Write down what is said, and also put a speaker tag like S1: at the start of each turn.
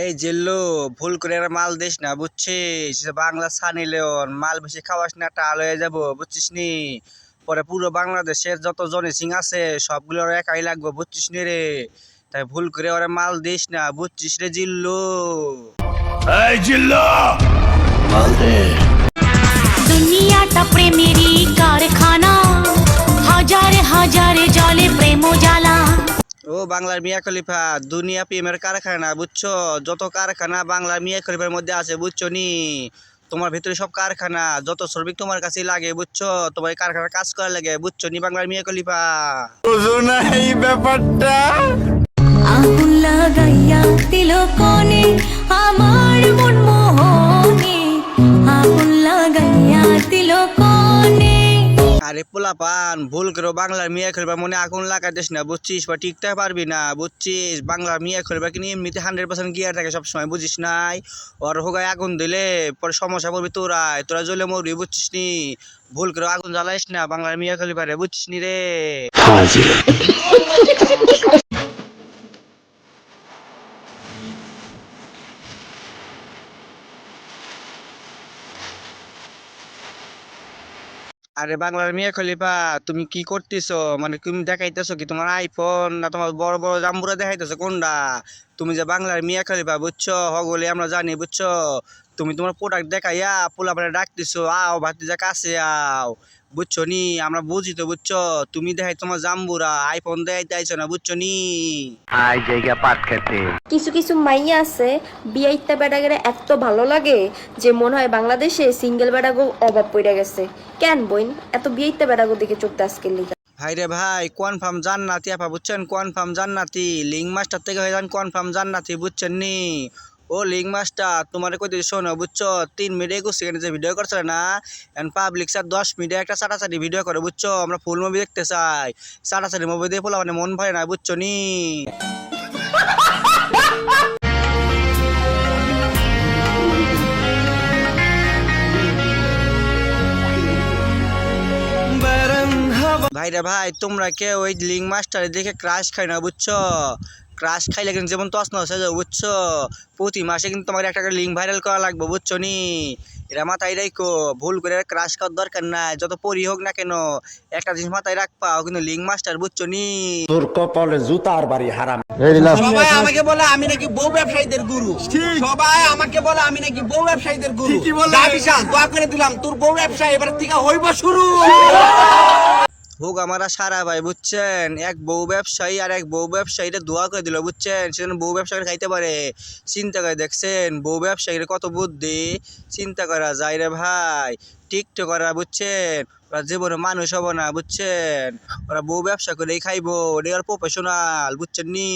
S1: এই জেল্লো ভুল করে আর মাল দিস না বুঝছিস? বাংলা সানি লিওন মাল বেশি খাওয়াস না টাল হয়ে যাব বুঝছিস নি পরে পুরো বাংলাদেশের যত জনি সিং আছে সবগুলো একাই লাগবে বুঝছিস নি রে? তাই ভুল করে ওরা মাল দিস না বুঝছিস রে জিল্লু?
S2: এই জিল্লা!
S3: দুনিয়াটা প্রেমেরই কারখানা। হাজার হাজার জলে প্রেম জ্বালা।
S1: ও বাংলার মিয়া খলিফা দুনিয়া প্রেমের কারখানা বুঝছ? যত কারখানা বাংলার মিয়া খলিফার মধ্যে আছে বুঝছ নি? তোমার ভিতরে সব কারখানা যত শ্রমিক তোমার কাছে লাগে বুঝছ? তোমার কারখানা কাজ করা লাগে বুঝছ নি বাংলার মিয়া খলিফা?
S2: বুঝো না এই ব্যাপারটা।
S3: আগুন লাগাইয়া দিল কনে আমার মন
S1: আরে পোলা পান, ভুল করে বাংলার মিয়া খেলবা মনে আগুন লাগাইতেস না, বুঝছিস? বা টিকতে পারবি না, বুঝছিস? বাংলার মিয়া খেলবা কিন্তু এমনিতে হান্ড্রেড পার্সেন্ট গিয়ার থাকে সবসময়, বুঝিস নাই? ওর হোগায় আগুন দিলে পরে সমস্যা পড়বি তোরাই, তোরা জ্বলে মরবি, বুঝছিস নি? ভুল করে আগুন জ্বালাইস না, বাংলার মিয়া খেলবা রে, বুঝছিস নি রে? আরে বাংলার মেয়ে খলিফা, তুমি কি করতেছো? মানে তুমি দেখাইতেছো কি তোমার আইফোন না তোমার বড় বড় জাম্বুরা দেখাইতেছো? কোনটা তুমি যে বাংলার মেয়ে খলিফা, বুঝছ? হগলে আমরা জানি, বুঝছ? তুমি তোমার প্রোডাক্ট দেখাইয়া পোলা পালে ডাকতেছো আও ভাতিজা কাছে আও। বুঝছ নি? আমরা বুঝি তো বুঝছ? তুমি দেখাই তোমার জাম্বুরা আইফোন দেখাইতে আইছো না বুঝছ নি?
S4: কিছু কিছু মাইয়া আছে বিয়াইতে বেড়াগেরে এত ভালো লাগে যে মনে হয় বাংলাদেশে সিঙ্গেল বেড়াগো অভাব পড়ে গেছে। কেন বইন এত বিয়াইতে বেড়াগো দিকে চোখতে আজকে লিগা।
S1: ভাই রে ভাই কনফার্ম জান্নাতি আপা বুঝছেন? কনফার্ম জান্নাতি। লিঙ্ক মাস্টার থেকে হয়ে যান কনফার্ম জান্নাতি বুঝছেন নি? ও লিঙ্ক মাস্টার, তোমার কই দিই না বুঝছ? তিন মিনিট একুশ সেকেন্ডে যে ভিডিও করছে না, এখন পাবলিক স্যার দশ মিনিটে একটা সাটাসাটি ভিডিও করে, বুঝছ? আমরা ফুল মুভি দেখতে চাই। সাটাসাটি মুভি দিয়ে পোলা মানে মন ভরে না, বুঝছ নি? ভাই রে ভাই, তোমরা কেউ ওই লিঙ্ক মাস্টার দেখে ক্রাশ খাই না, বুঝছ? ক্রাশ খাইলে কিন্তু যেমন তস নস হয়ে যাবে বুঝছ? প্রতি মাসে কিন্তু তোমার একটা করে লিঙ্ক ভাইরাল করা লাগবে বুঝছ নি? এটা মাথায় রাখো ভুল করে ক্রাশ করার দরকার নাই যত পরি হোক না কেন একটা জিনিস মাথায় রাখ পাও কিন্তু লিঙ্ক মাস্টার বুঝছ নি?
S5: তোর কপালে জুতার বাড়ি হারাম।
S6: সবাই আমাকে বলে আমি নাকি বউ ব্যবসায়ীদের গুরু। সবাই আমাকে বলে আমি নাকি বউ ব্যবসায়ীদের গুরু। দোয়া করে দিলাম তোর বউ ব্যবসা এবার থেকে হইব শুরু।
S1: হোক আমরা সারা ভাই, বুঝছেন? এক বউ ব্যবসায়ী আর এক বউ ব্যবসায়ীটা দোয়া করে দিল, বুঝছেন? সেজন্য বউ ব্যবসা খাইতে পারে। চিন্তা করে দেখছেন? বউ ব্যবসায়ীর কত বুদ্ধি? চিন্তা করা যায় রে ভাই। টিকটক করা বুঝছেন? ওরা জীবনে মানুষ হব না, বুঝছেন? ওরা বউ ব্যবসা করেই খাইবো ওটা আর প্রফেশনাল বুঝছেন নি?